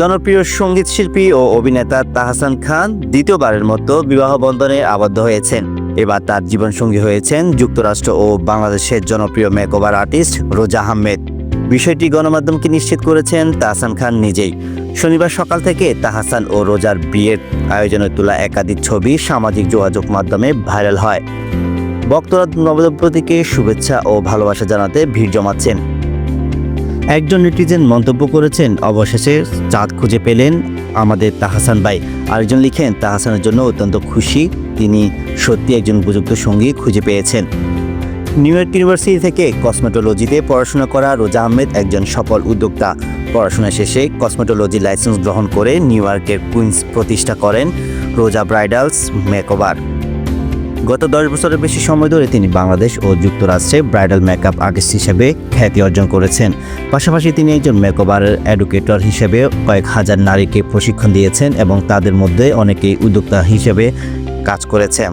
জনপ্রিয় সংগীত শিল্পী ও অভিনেতা তাহসান খান দ্বিতীয়বারের মতো বিবাহ বন্ধনে আবদ্ধ হয়েছেন। এবার তার জীবনসঙ্গী হয়েছেন যুক্তরাষ্ট্র ও বাংলাদেশের জনপ্রিয় মেকওভার আর্টিস্ট রোজা আহমেদ। বিষয়টি গণমাধ্যমকে নিশ্চিত করেছেন তাহসান খান নিজেই। শনিবার সকাল থেকে তাহসান ও রোজার বিয়ের আয়োজনে তোলা একাধিক ছবি সামাজিক যোগাযোগ মাধ্যমে ভাইরাল হয়। ভক্তরা নবদম্পতিকে শুভেচ্ছা ও ভালোবাসা জানাতে ভিড় জমাচ্ছেন। একজন নেটিজেন মন্তব্য করেছেন, অবশেষে চাঁদ খুঁজে পেলেন আমাদের তাহাসান ভাই। আরেকজন লিখেন, তাহাসানের জন্য অত্যন্ত খুশি, তিনি সত্যি একজন উপযুক্ত সঙ্গী খুঁজে পেয়েছেন। নিউ ইয়র্ক ইউনিভার্সিটি থেকে কসমেটোলজিতে পড়াশোনা করা রোজা আহমেদ একজন সফল উদ্যোক্তা। পড়াশোনা শেষে কসমেটোলজি লাইসেন্স গ্রহণ করে নিউ ইয়র্কের কুইন্স প্রতিষ্ঠা করেন রোজা ব্রাইডালস মেকওভার গত দশ বছরের বেশি সময় ধরে তিনি বাংলাদেশ ও যুক্তরাষ্ট্রে ব্রাইডাল মেকআপ আর্টিস্ট হিসেবে খ্যাতি অর্জন করেছেন। পাশাপাশি তিনি একজন মেকওভারের এডুকেটর হিসেবে কয়েক হাজার নারীকে প্রশিক্ষণ দিয়েছেন এবং তাদের মধ্যে অনেকেই উদ্যোক্তা হিসেবে কাজ করেছেন।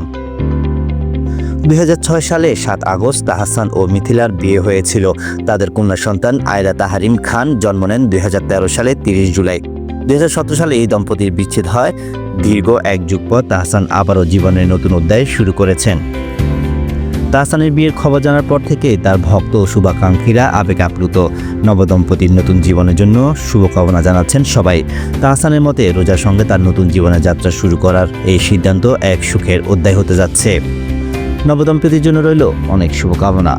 দুই হাজার ছয় সালে সাত আগস্ট তাহাসান ও মিথিলার বিয়ে হয়েছিল। তাদের কন্যা সন্তান আয়রা তাহারিম খান জন্ম নেন দুই হাজার তেরো সালে তিরিশ জুলাই। দু হাজার সতেরো সালে এই দম্পতির বিচ্ছেদ হয়। দীর্ঘ এক যুগ পর তাহসান আবারও জীবনের নতুন অধ্যায় শুরু করেছেন। তাহসানের বিয়ের খবর জানার পর থেকে তার ভক্ত ও শুভাকাঙ্ক্ষীরা আবেগ আপ্লুত। নবদম্পতির নতুন জীবনের জন্য শুভকামনা জানাচ্ছেন সবাই। তাহসানের মতে রোজার সঙ্গে তার নতুন জীবনের যাত্রা শুরু করার এই সিদ্ধান্ত এক সুখের অধ্যায় হতে যাচ্ছে। নবদম্পতির জন্য রইল অনেক শুভকামনা।